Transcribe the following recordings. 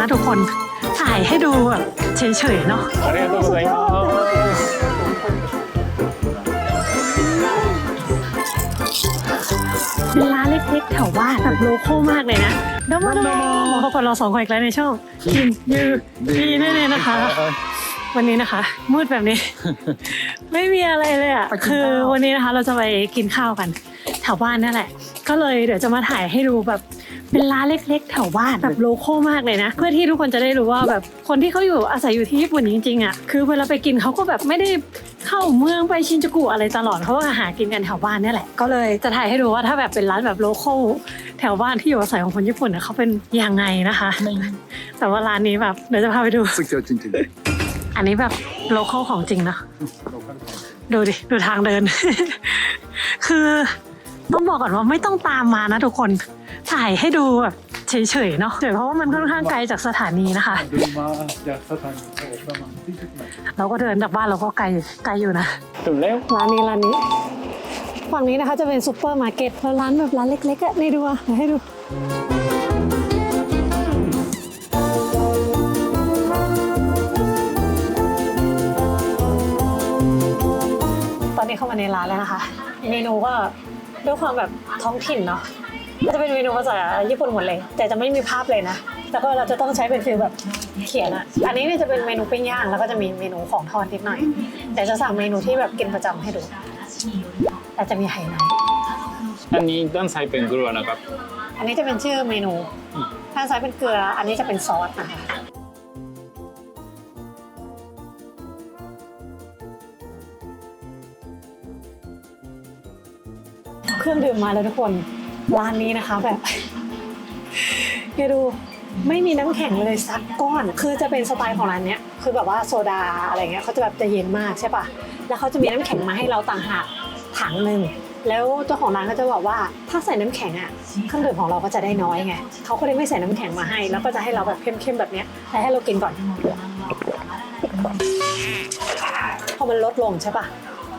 นะทุกคน ถ่ายให้ดูแบบเฉยๆเนาะ ありがとうございます。 เป็นร้านเล็กๆแถวบ้านแบบโลโก้มากเลยนะดมดมพบกับเราสองคนอีกแล้วในช่องกินยูดีแน่ๆนะคะ วันนี้นะคะ มืดแบบนี้ ไม่มีอะไรเลยอ่ะ ไปกินข้าว คือวันนี้นะคะ เราจะไปกินข้าวกัน แถวบ้านนั่นแหละ ก็เลยเดี๋ยวจะมาถ่ายให้ดูแบบ เป็นร้านเล็ก ๆ แถวบ้านแบบโลโก้มากเลยนะ เพื่อที่ทุกคนจะได้รู้ว่าแบบคนที่เขาอยู่อาศัยอยู่ที่ญี่ปุ่นจริงๆอะคือเวลาไปกินเขาก็แบบไม่ได้เข้าเมืองไปชินจูกุอะไรตลอดเขาก็หากินกันแถวบ้านเนี่ยแหละก็เลยจะถ่ายให้ดูว่าถ้าแบบเป็นร้านแบบโลโก้แถวบ้านที่อยู่อาศัยของคนญี่ปุ่นเนี่ยเขาเป็นยังไงนะคะ แต่ว่าร้านนี้แบบเดี๋ยวจะพาไปดูสุดยอดจริงอันนี้แบบโลเคอลของจริงนะดูดิดูทางเดิน คือต้องบอกก่อนว่าไม่ต้องตามมานะทุกคน ถ่ายให้ดูแบบเฉยๆเนาะเฉยเพราะว่ามันค่อนข้างไกลจากสถานีนะคะๆดูมาจากสถานีประมาณที่สิบเมตรเราก็เดินจากบ้านเราก็ไกลไกลอยู่นะ ถึงแล้วร้านนี้ร้านนี้ฝั่งนี้นะคะจะเป็นซูเปอร์มาร์เก็ตแล้วร้านแบบร้านเล็กๆอะนี่ดูอะเดี๋ยวให้ดู ตอนนี้เข้ามาในร้านแล้วนะคะ เมนูก็ด้วยความแบบท้องถิ่นเนาะก็ จะเป็นเมนูภาษาญี่ปุ่นหมดเลย แต่จะไม่มีภาพเลยนะ แล้วก็เราจะต้องใช้เป็นฟิลแบบเขียนอะอันนี้เนี่ยจะเป็นเมนูปิ้งย่างแล้วก็จะมีเมนูของทอดนิดหน่อย แต่จะสั่งเมนูที่แบบกินประจำให้ดูแต่จะมีไฮไลท์อันนี้ด้านซ้ายเป็นกลัวนะครับ อันนี้จะเป็นชื่อเมนู ด้านซ้ายเป็นเกลือ อันนี้จะเป็นซอสนะคะเครื่องดื่มมาแล้วทุกคน ร้านนี้นะคะแบบเดี๋ยดูไม่มีน้ำแข็งเลยสักก้อน คือจะเป็นสไตล์ของร้านเนี้ยคือแบบว่าโซดาอะไรเงี้ยเขาจะแบบจะเย็นมากใช่ปะแล้วเขาจะมีน้ำแข็งมาให้เราต่างหากถังหนึ่งแล้วเจ้าของร้านก็จะบอกว่าถ้าใส่น้ำแข็งอะเครื่องดื่มของเราก็จะได้น้อยไงเขาก็เลยไม่ใส่น้ำแข็งมาให้ แล้วก็จะให้เราแบบเข้มๆแบบเนี้ยให้เรากินก่อนพอมันลดลงใช่ปะ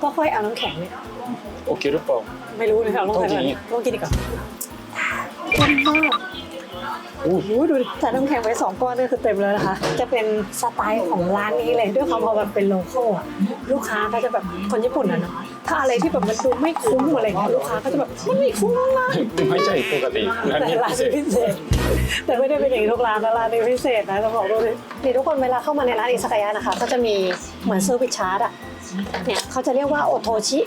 ก็ค่อยเอาน้ำแข็งเนี่ยโอเคหรือเปล่า ไม่รู้เลยค่ะลองไปต้องกินเลยลองกินดีกว่าเข้มมากอู้โอ้โหดูดิใส่น้ำแข็งไปสองก้อนนี่คือเต็มเลยนะคะ จะเป็นสไตล์ของร้านนี้เลยด้วยความพอแบบเป็นโลโก้อะลูกค้าก็จะแบบคนญี่ปุ่นอะเนาะถ้าอะไรที่แบบมันดูไม่คุ้มอะไรเงี้ยลูกค้าก็จะแบบมันไม่คุ้มนะไม่ใช่ปกติร้านแต่นี้ร้านพิเศนี้ษพิเศษแต่ไม่ได้เป็นอย่างนี้ทุกร้านนะร้านนี้พิเศษนะจะบอกด้วยนี่ทุกคนเวลาเข้ามาในร้านอิซากายะนะคะ ก็จะมีเหมือนเซอร์วิสชาร์ตอะเนี่ยเขาจะเรียกว่าโอโทชิ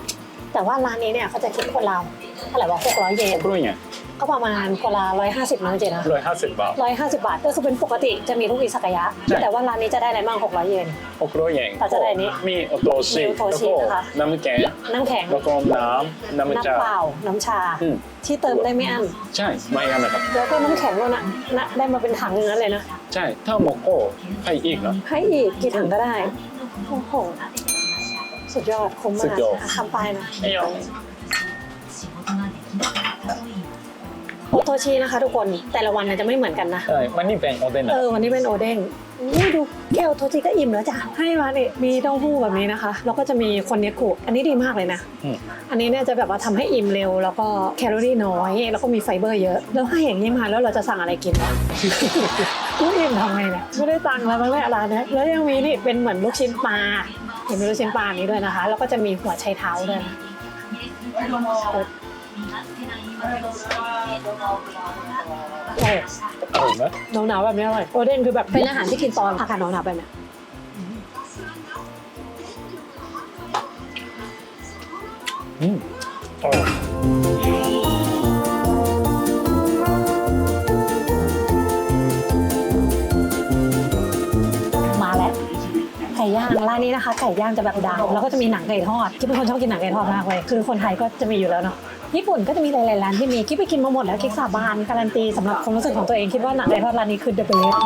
แต่ว่าร้านนี้เนี่ยเขาจะคิดคนเราเท่าไหร่ว่า600เยนกลัวเนี่ยก็ประมาณคนละ150นะเจนะร้อยห้าสิบบาทร้อยห้าสิบบาทก็คือเป็นปกติจะมีทุกอิซากายะใช่แต่ว่าร้านนี้จะได้อะไรบ้างหกร้อยเยนหกร้อยเยนแต่จะได้อันนี้มีโอโตชิมีโอโตชิแล้วก็นะคะน้ำแข็งน้ำแข็งแล้วก็น้ำน้ำน้ำชาเปล่า น้ำชา อืม ที่เติมได้ไม่อั้น ใช่ไม่งั้นนะครับแล้วก็น้ำแข็งด้วยนะนะได้มาเป็นถังอย่างนั้นเลยนะ ใช่ถ้าโมโก้ให้อีกนะให้อีกกี่ถังก็ได้ โอ้โห สุดยอดคุ้มสุมาดกยอด อะคำไปนะไอ้ยองโอโทชินะคะทุกคนแต่ละวันน่ะจะไม่เหมือนกันนะ ใช่มันนี่เป็นโอเดนเอนะอวันนี้เป็นโอเด้งนี่ดูแก้วโทจิก็อิ่มแล้วจ้ะ ให้มาเนี่ยมีเต้าหู้แบบนี้นะคะ แล้วก็จะมีคนเนกุอันนี้ดีมากเลยนะอืมอันนี้เนี่ยจะแบบว่าทำให้อิ่มเร็ว แล้วก็แคลอรี่น้อย แล้วก็มีไฟเบอร์เยอะ แล้วให้อย่างนี้มาแล้วเราจะสั่งอะไรกินวะ กูอิ่มทำไงเนี่ย ไม่ได้ตังค์แล้วมั้งเนี่ยร้านเนี้ยแล้วยังมีนี่เป็นเหมือนลูกชิ้นปลา เห็นมีลูกชิ้นปลานี้ด้วยนะคะ แล้วก็จะมีหัวไชเท้าด้วยนะโอ้อร่อยไหมหนาวหนาวๆแบบนี้อร่อยโอเด้งคือแบบเป็นอาหารที่กินตอนอากาศหนาวหนาวๆแบบเนี้ยอืมอร่อยานนี้นะคะไก่ย่างจะแบบดังแล้วก็จะมีหนังไก่ทอดที่เป็นคนชอบกินหนังไก่ทอดมากเลยคือคนไทยก็จะมีอยู่แล้วเนาะญี่ปุ่นก็จะมีหลายๆร้านที่มีคิดไปกินมาหมดแล้วคิดสาบานการันตีสำหรับความรู้สึกของตัวเองคิดว่าหนังไก่ทอดร้านนี้คือ the best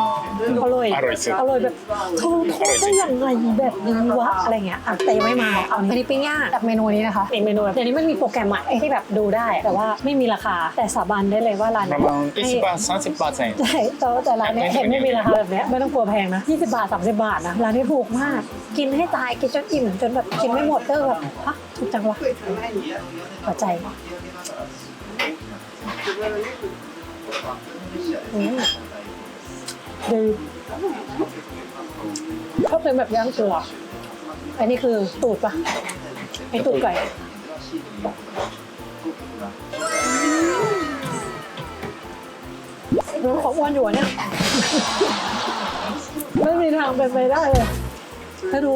อร่อยอร่อยสุด อร่อยแบบทอดทอดได้ยังไงแบบนี้วะอะไรเงี้ยอะแต่ยังไม่มาเอาอันนี้ปิ้งย่างกับเมนูนี้นะคะอีกเมนูเดี๋ยวนี้มันมีโปรแกรมอะไอ้ที่แบบดูได้ แต่ว่าไม่มีราคาแต่สาบานได้เลยว่าร้านประนี้มาณยี่สิบบาทสามสิบบาทเอง ใช่แต่ว่าแต่ร้านเนี้ยเห็นไม่มีราคาแบบเนี้ยไม่ต้องกลัวแพงนะ20 บาท 30 บาทนะร้านนี้ถูกมาก กินให้ตายกินจนอิ่มจนแบบกินไม่หมดก็แบบฮะ ถูกจังวะพอใจอืมหดีก็เป็นแบบย่างตัว อันนี้คือตูดปะไอตูดไก่น้องของอ้วนอยู่อะเนี่ย ไม่มีทางเป็นไปได้เลย ถ้าดู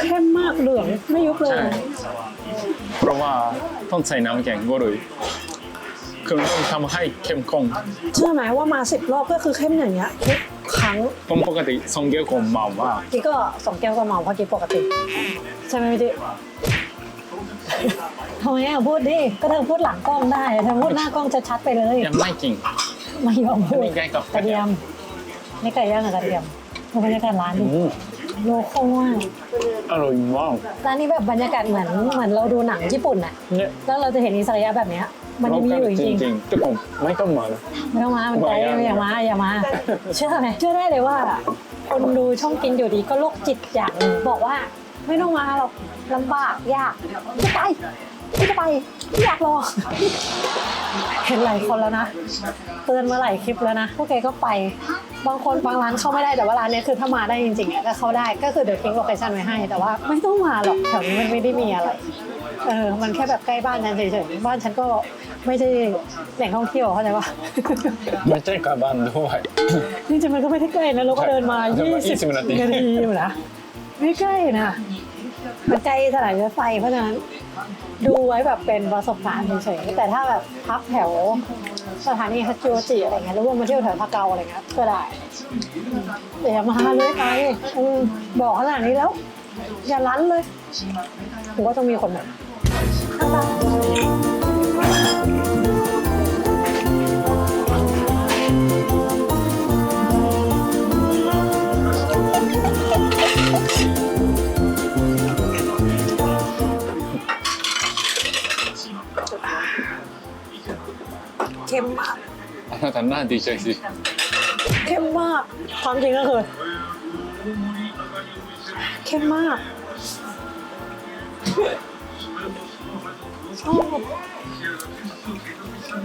เข้มมากเหลืองไม่ยุบเลยใช่ เพราะว่าต้องใส่น้ำแข็งก็เลยคือต้องทำให้เข้มข้นเชื่อไหมว่ามาสิบรอบก็คือเข้มอย่างเงี้ยทุกครั้งผมปกติสองแก้วผมเมามากกี้ก็สองแก้วก็เมาเพราะกี้ปกติ ใช่ไหมพี่ดิทำไมอะพูดดิก็เธอพูดหลังกล้องได้เธอพูดหน้ากล้องจะชัดไปเลยยังไม่กินไม่ยอมพูดนี่ไก่กับกระเทียมนี่ไก่ย่างกับกระเทียมดูบรรยากาศร้านดิอืม โลโก้มากอร่อยมากร้านนี้แบบบรรยากาศเหมือนเหมือนเราดูหนังญี่ปุ่นน่ะเนี่ยแล้วเราจะเห็นอิสระยะแบบเนี้ย มันยังมีอยู่จจริงริงๆแต่ผมไม่ต้องมานะๆไม่ต้องมามันไกลไม่เอาอย่ามาอย่ามา เชื่อไหมเชื่อได้เลยว่า คนดูช่องกินอยู่ดีก็โรคจิตอย่างหนึ่งบอกว่า ไม่ต้องมาหรอกลำบากยากไม่ไปไม่จะไปไม่อยากรอ เห็นหลายคนแล้วนะ เตือนมาหลายคลิปแล้วนะพวกแกก็ไป บางคนบางร้านเข้าไม่ได้แต่ว่าร้านเนี้ยคือถ้ามาได้จริงๆอะก็เข้าได้ก็คือเดี๋ยวทิ้งโลเคชั่นไว้ให้ แต่ว่าไม่ต้องมาหรอกแถวนี้มันไม่ได้มีอะไร เออ มันแค่แบบใกล้บ้านฉันเฉยๆ บ้านฉันก็ไม่ใช่แหล่งท่องเที่ยวเข้าใจปะ ไม่ใช่กลับบ้านด้วย จริงๆมันก็ไม่ได้ใกล้นะเราก็เดินมา เดินมา20 20นาทีนาทีอยู่นะ ไม่ใกล้นะมันใกล้สถานีรถไฟเพราะฉะนั้น ดูไว้แบบเป็นประสบการณ์เฉยๆแต่ถ้าแบบพักแถวสถานีฮัจิโอจิอะไรเงี้ยหรือว่ามาเที่ยวแถวพะเกาอะไรเงี้ยก็ได้แต่อย่ามาเลยไปบอกขนาดนี้แล้ว อย่าลั้นเลยผมว่าต้องมีคนแบบข้า เข้มมากทำหน้าดีใจสิเข้มมาก ความจริงก็คือเข้มมากชอบ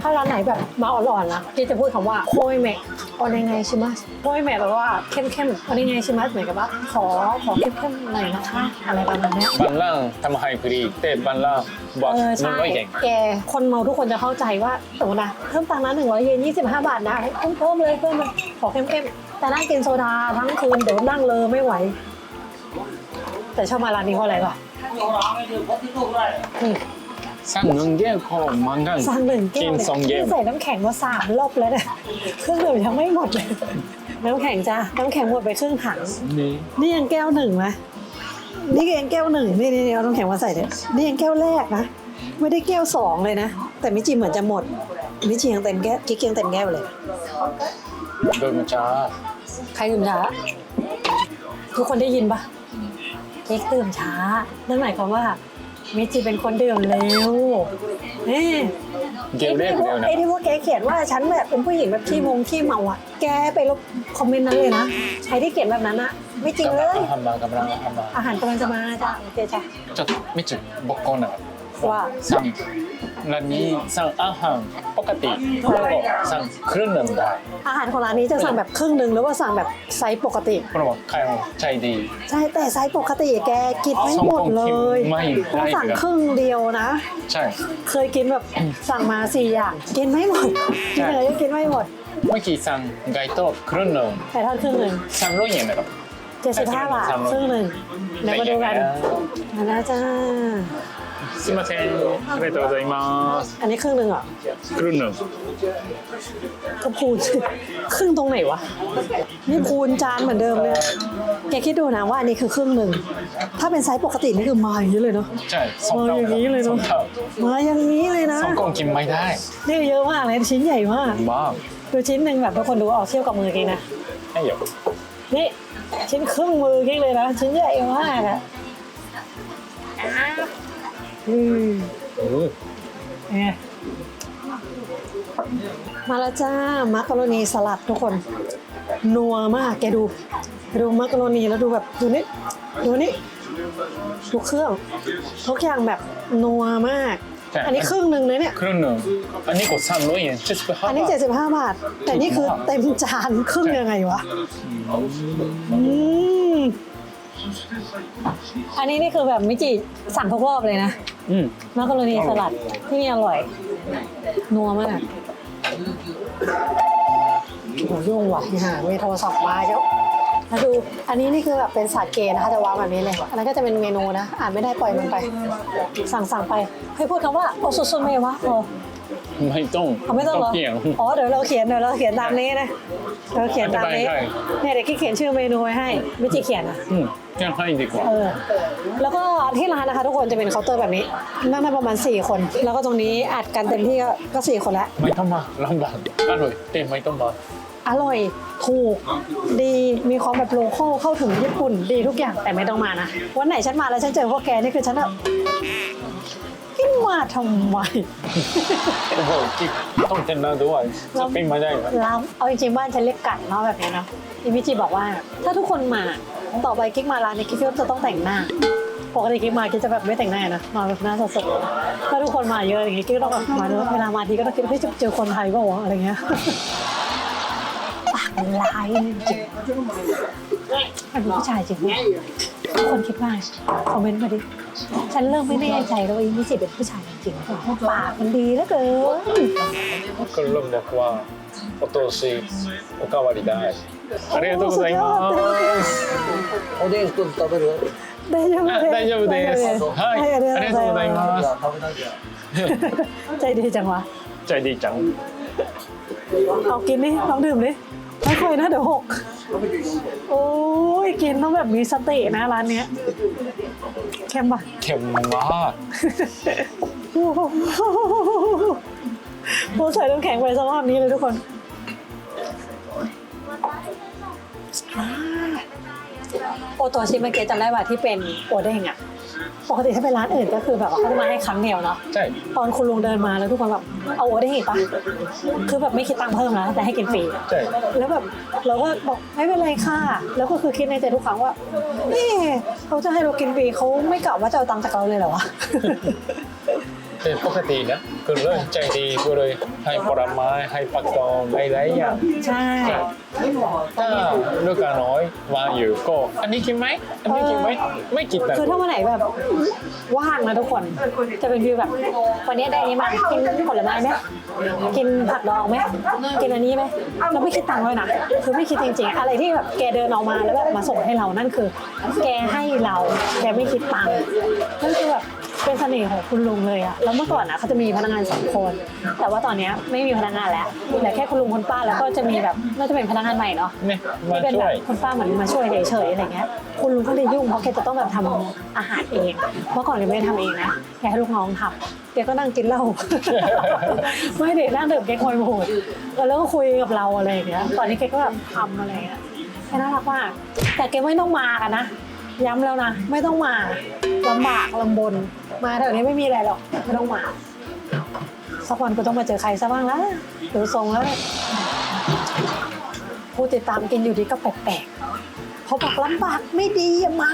ถ้าร้านไหนแบบมาอ่อนๆนะพี่จะพูดคำว่าโคยเมะ โอเนไงชิมัสก็หม่แบบว่าเข้มเข้มโอเนไงชิมัสหมายกับว่าขอขอเข้มเข้มหน่อยนะคะ อะไรประมาณนี้บันล่างทำไฮกรีเตบันล่างบอกมันไม่เก่งแกคนเมาทุกคนจะเข้าใจว่าสมมตินะเพิ่มตังค์นะหนึ่งร้อยเยนยี่สิบห้าบาทนะเพิ่มเพิ่มเลยเพิ่มเลยขอเข้มเข้มแต่นั่งกินโซดาทั้งคืนเดี๋ยวนั่งเลยไม่ไหว แต่ชอบมาร้านนี้เพราะอะไรป่านี่ สั่งหนึ่งแก้วก็มันกัน สั่งหนึ่งแก้กิวนเนี่ยสองแก้ว นี่ใส่น้ำแข็งมาสามรอบแล้วเนี่ยเครื่องดื่มยังไม่หมดเลย น้ำแข็งจ้าน้ำแข็งหมดไปครึ่งถัง นี่นี่ยังแก้วหนึ่งไหมนี่ก็ยังแก้วหนึ่งนี่นี่นี่เอาน้ำแข็งมาใส่เนี่ยนี่ยังแก้วแรกนะ ไม่ได้แก้วสองเลยนะ แต่มิจิเหมือนจะหมด มิจิยังเต็มแก้วกิ๊กยังเต็มแก้วเลยโดยมันช้าใครตื่นช้า ทุกคนได้ยินปะเก๊กตื่นช้า นั่นหมายความว่า มิจิเป็นคนดื่มเร็วเอ๊ะเกลเล่นเร็นะไอ้ที่พวกแกเขียนว่าฉันแบบเป็นผู้หญิงแบบขี้มงขี้เมาอะ แกไปลบคอมเมนต์นั้นเลยนะใครที่เขียนแบบนั้นอะไม่จริงเลย ทำมากำลังทำมาอาหารกำลังจะมาจ้ะเจ๊จ้ะจะมิจิบอกก่อนนะว่าสั่ง ร้านนี้สั่งอาหารปกติแล้วก็สั่งเครื่องดื่มได้อาหารของร้านนี้จะสั่งแบบครึ่งหนึ่งหรือว่าสั่งแบบไซส์ปกติเพราะว่าใครใจดี ใช่แต่ไซส์ปกติแกกินไม่หมดเลยไม่ได้ต้องสั่งครึ่งเดียวนะ ใช่ เคยกินแบบสั่งมาสี่อย่าง กินไม่หมดกินอะไรก็กินไม่หมดเมื่อกี้สั่งไก่โต๊ะเครื่องดื่มไก่ทอดครึ่งหนึ่งสามร้อยเยนนะครับเจ็ดสิบห้าบาทครึ่งหนึ่งเดี๋ยวมาดูกันมาแล้วจ้า すいませんありがとうございます อันนี้ครึ่งหนึ่งเหรอ เครื่องดื่ม ก็พูน ครึ่งตรงไหนวะนี่พูนจานเหมือนเดิมเลยแกคิดดูนะว่าอันนี้คือครึ่งหนึ่งถ้าเป็นไซส์ปกตินี่คือมาอย่างนี้เลยเนาะ ใช่สอง มา เท่า อย่างนี้เลย สอ เนาะ งเท่า มาอย่างนี้เลยนะ สองกล่องกินไม่ได้ นี่เยอะมากเลยชิ้นใหญ่มาก บ้า ดูชิ้นหนึ่งแบบทุกคนดูออกเทียบกับมือกินนะ ให้เยอะ นี่ชิ้นครึ่งมือกินเลยนะ ชิ้นใหญ่มากอะ อืมเออเป็นไงมาแล้วจ้ามักกะโรนีสลัดทุกคน นัวมากแกดูแกดูมักกะโรนีแล้วดูแบบดูนี่ดูนี่ดูเครื่องทุกอย่างแบบนัวมาก ใช่อันนี้ครึ่งหนึ่งเลยเนี่ย ครึ่งหนึ่งอันนี้ก็สามร้อยเยนเจ็ดสิบห้าอันนี้บาท75 บาท แต่นี่คือเต็มจานครึ่งยังไงวะ อืม อันนี้นี่คือแบบมิจิสั่งทุกรอบเลยนะอืมมักกะโรนีสลัดที่นี่อร่อย นัวมากโหยุ่งว่ะที่หามีโทรศัพท์มาแล้วมาดูอันนี้นี่คือแบบเป็นสาเกนะคะจะวางแบบนี้เลยอันนั้นก็จะเป็นเมนูนะ อ่านไม่ได้ปล่อยมันไป สั่งสั่งไป ให้พูดคำว่า โอซุซุเมวะพอ ไม่ต้องเอาไม่ต้องเหรอเขียนอ๋อ เดี๋ยวเราเขียนเดี๋ยวเราเขียนตามนี้นะเราเขียนตามนี้ได้เนี่ยเดี๋ยวกี้เขียนชื่อเมนูไว้ให้มิจิเขียนอะ อืมงั้นให้ดีกว่า เออ แล้วก็ที่ร้านนะคะทุกคนจะเป็นเคาน์เตอร์แบบนี้ นั่งได้ประมาณ 4 คน แล้วก็ตรงนี้อัดกันเต็มที่ก็ก็4คนแล้วไม่ต้องมาลำบากอร่อยแต่ไม่ต้องมาอร่อย ถูก ดี มีความแบบโลคอลเข้าถึงญี่ปุ่น ดีทุกอย่าง แต่ไม่ต้องมานะ วันไหนฉันมาแล้วฉันเจอพวกแกนี่คือฉันแบบ ขึ้นมาทำไม โอ้โหกิ๊กต้องเต้นแล้วด้วยจะเป็นไม่ได้ไหมร้านเอาจริงๆบ้านฉันเรียกกัดเนาะแบบนี้เนาะอิมิจิบอกว่า ถ้าทุกคนมาต่อไปกิ๊กมาร้านนี้กิ๊กก็จะต้องแต่งหน้าปกติกิ๊กมากิ๊กจะแบบไม่แต่งหน้านะมาแบบหน้าสดๆถ้าทุกคนมาเยอะอย่างงี้กิ๊กก็ต้องแบบมาเนอะเวลามาทีก็ต้องคิดว่าเฮ้ยจะเจอคนไทยก็วะอะไรเงี้ยปากมันลายจริงมันเป็นผู้ชายจริงไหมทุกคนคิดว่าคอมเมนต์มาดิ ฉันเริ่มไม่แน่ใจแล้วว่าอิมิจิเป็นผู้ชายจริงๆหรอปากมันดีเหลือเกิน ก็เริ่มบอกว่าお通しおかわりได้ありがとうございますおでん一つ食べる大丈夫あ大丈夫ですはいありがありがとうございますじゃあ食べなきゃ ใจดีจังวะ ใจดีจัง เอากินนี่ลองดื่มดิไม่ค่อยนะเดี๋ยวหก โอ้ยกินต้องแบบมีสตินะร้านเนี้ยเค็มปะเค็มมากโอ้โหโอ้ใส่น้ำแข็งไปสภาพนี้เลยทุกคน โอตัวชิมเมื่อกี้จำได้ว่าที่เป็นโอเด้งอะปกติถ้าเป็นร้านอื่นก็คือแบบว่าเขาจะมาให้ครั้งเดียวเนาะใช่ตอนคุณลุงเดินมาแล้วทุกคนแบบเอาโอได้อีกปะคือแบบไม่คิดตังค์เพิ่มแล้วแต่ให้กินฟรีใช่แล้วแบบเราก็บอกไม่เป็นไรค่ะ แล้วก็คือคิดในใจทุกครั้งว่าเอ๊ะเขาจะให้เรากินฟรีเขาไม่กะว่าจะเอาตังค์จากเราเลยเหรอวะ แต่ปกตินะคือเรื่องใจดีก็เลยให้ผลไม้ให้ผักตองหลายๆอย่างใช่ถ้าลูกค้าน้อยมาอยู่ก็ อันนี้กินไหมอันนี้กินไหมไม่กินแต่คือถ้าวันไหนแบบว่างนะทุกคนจะเป็นวิวแบบ วันนี้ได้อันนี้มากินผลไม้ไหมกินผักดองไหมกินอันนี้ไหมเราไม่คิดตังค์เลยนะคือไม่คิดจริง ๆ อะไรที่แบบแกเดินออกมาแล้วแบบมาส่งให้เรานั่นคือ แกให้เราแกไม่คิดตังค์นั่นคือแบบ เป็นเสน่ห์ของคุณลุงเลยอะแล้วเมื่อก่อนอะเขาจะมีพนักงานสองคน แต่ว่าตอนเนี้ยไม่มีพนักงานแล้วเหลือแค่คุณลุงคุณป้าแล้วก็จะมีแบบน่าจะเป็นพนักงานใหม่เนาะ เนี่ยมาที่เป็นช่แบวบย คุณป้าเหมือนมาช่วยเฉยๆอะไรเงี้ย คุณลุงก็เลยยุ่งเพราะแกจะต้องแบบทำอาหารเอง เมื่อก่อนแกไม่ได้ทำเองนะแกให้ลูกน้องทำแกก็นั่งกินเหล้า ไม่เด็กนั่งดื่มแกคอยโหดแล้วก็คุยกับเราอะไรอย่างเงี้ย ตอนนี้แกก็แบบทำอะไรเงี้ยแกน่ารักมากแต่แกไม่ต้องมากันนะ ย้ำแล้วนะ ไม่ต้องมาลำบากลำบน มาแถวนี้ไม่มีอะไรหรอก ไม่ต้องมาสักวันก็ต้องมาเจอใครซะบ้างแล้วดูทรงแล้ว ผู้ติดตามกินอยู่ดีก็แปลกๆเขาบอกลำบากไม่ดีอย่ามา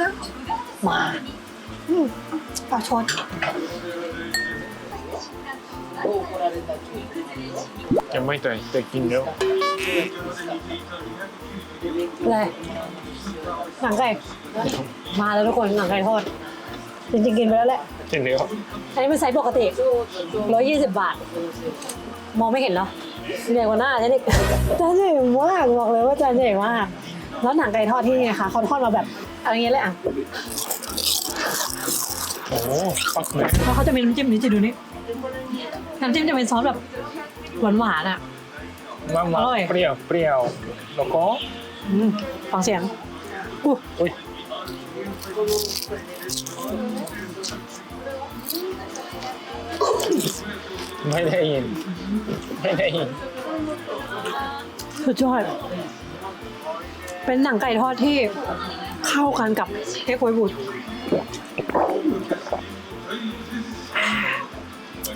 มาอืมเอาชนยังไม่แต่แต่กินแล้ว เลยหนังไก่ มาแล้วทุกคนหนังไก่ทอด จริงๆกินไปแล้วแหละ กินแล้วอันนี้เป็นไซส์ปกติ120บาท มองไม่เห็นเหรอใหญ่กว่าหน้าฉันอีกจานใหญ่มากบอกเลยว่าจานใหญ่มาก แล้วหนังไก่ทอดที่นี่นะคะเขาทอดมาแบบเอาอย่างเงี้ยเลยอะโอ้โหปักเลยแล้วเขาจะมีน้ำจิ้มนี้จะดูนี่น้ำจิ้มจะเป็นซอสแบบหวานๆอะ มามาอร่อยเปรี้ยวเปรี้ยวแล้วก็ อืมฟังเสียงอู้อุ้ยไม่ได้ยิน ไม่ได้ยิน สุดยอด เป็นหนังไก่ทอดที่เข้ากันกับเค้กโวยบูด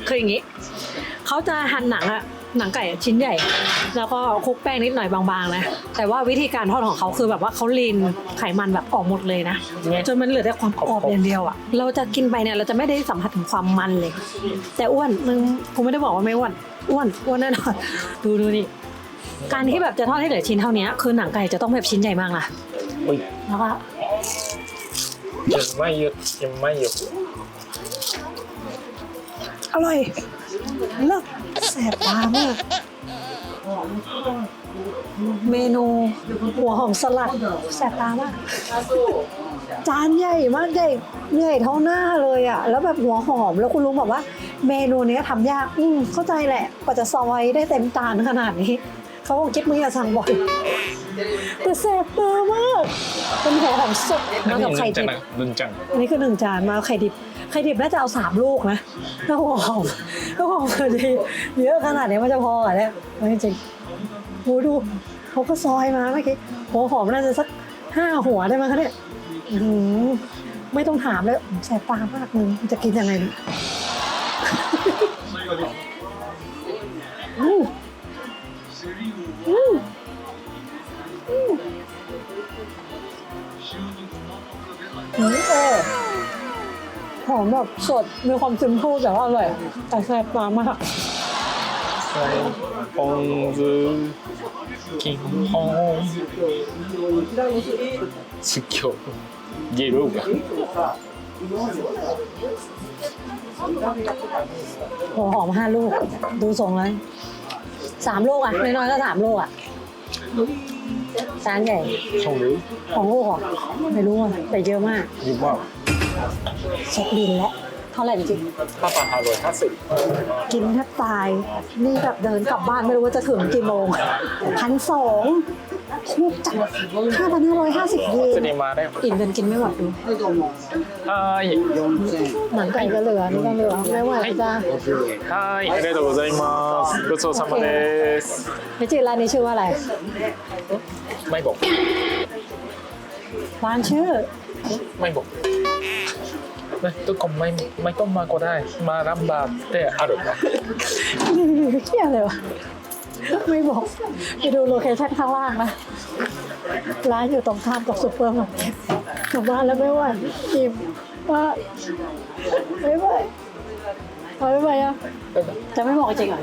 คืออย่างนี้ เขาจะหั่นหนังอะ หนังไก่ชิ้นใหญ่ แล้วก็คลุกแป้งนิดหน่อยบางๆนะ แต่ว่าวิธีการทอดของเขาคือแบบว่าเขาลีนไขมันแบบออกหมดเลยนะ จนมันเหลือแต่ความกรอบอย่างเดียวอะเราจะกินไปเนี่ยเราจะไม่ได้สัมผัสถึงความมันเลย แต่อ้วนมึงกูไม่ได้บอกว่าไม่อ้วน อ้วนอ้วนแน่นอนดูดูนี่ การที่แบบจะทอดให้เหลือชิ้นเท่านี้คือหนังไก่จะต้องแบบชิ้นใหญ่มากนะอุ้ยแล้วก็ยังไม่หยุดยังไม่หยุดอร่อยเลิศแสบตามาก เมนูหัวหอมสลัดแสบตามาก จานใหญ่มากใหญ่ใหญ่เท่าหน้าเลยอะ แล้วแบบหัวหอมแล้วคุณลุงบอกว่า เมนูเนี้ยทำยาก อืมเข้าใจแหละกว่าจะซอยได้เต็มจานขนาดนี้ เขาคงคิดมึงอย่าสั่งบ่อยแต่แสบตามาก เป็นหัวหอมสดมากับไข่ดิบนุนจัง อันนี้คือหนึ่งจานมาไข่ดิบ ไข่ดิบน่าจะเอาสามลูกนะถ้าหัวหอมถ้าหัวหอมคือดีเยอะขนาดนี้มันจะพอเหรอเนี่ยไม่จริงโหดูเขาก็ซอยมาเมื่อกี้หัวหอมน่าจะสักห้าหัวได้ไหมยคะเนี่ยอื้อหือไม่ต้องถามเลยแสบตามากมึงจะกินยังไงเนี่ยอืมอืมอืมอืมเออ หอมแบบสดมีความซึมพูแต่ว่าอร่อยแต่แซ่บมากมากใส่ปงซึกินหอมสุดยอดเยรูกอะหัวหอมห้าลูก ดูทรงแล้วสามลูกอะน้อยๆก็สามลูกอะจานใหญ่ช่องหรือของลูกเหรอไม่รู้อะแต่เยอะมากยี่ว่า เช็คบินแล้วเท่าไหร่จริง ป้าปาฮาโรยห้าสิบ กินแทบตาย นี่แบบเดินกลับบ้านไม่รู้ว่าจะถึงกี่โมงพันสองถูกจัดห้าพันห้าร้อยห้าสิบเย จะ น ได้มาได้ อิ่มจนกินไม่หมดดู はい。 หนังไก่ก็เหลือนี่ก็เหลือไม่ไหวจ้า はい、ありがとうございます。ごちそうさまです。 เมจิร้านนี้ชื่อว่าอะไร ไม่บอก ร้านชื่อ ไม่บอก นะทุกคนไม่ไม่ต้องมาก็ได้มาลำบากแต่อร่อยนะเที่ยเลยวะไม่บอกไปดูโลเคชั่นข้างล่างนะ ร้านอยู่ตรงข้ามกับซุปเปอร์มาร์เก็ตกลับบ้านแล้วไม่ไหวอิ่มว่าไม่ไหวเอาไม่ไหวอะจะไม่บอกจริงเหรอ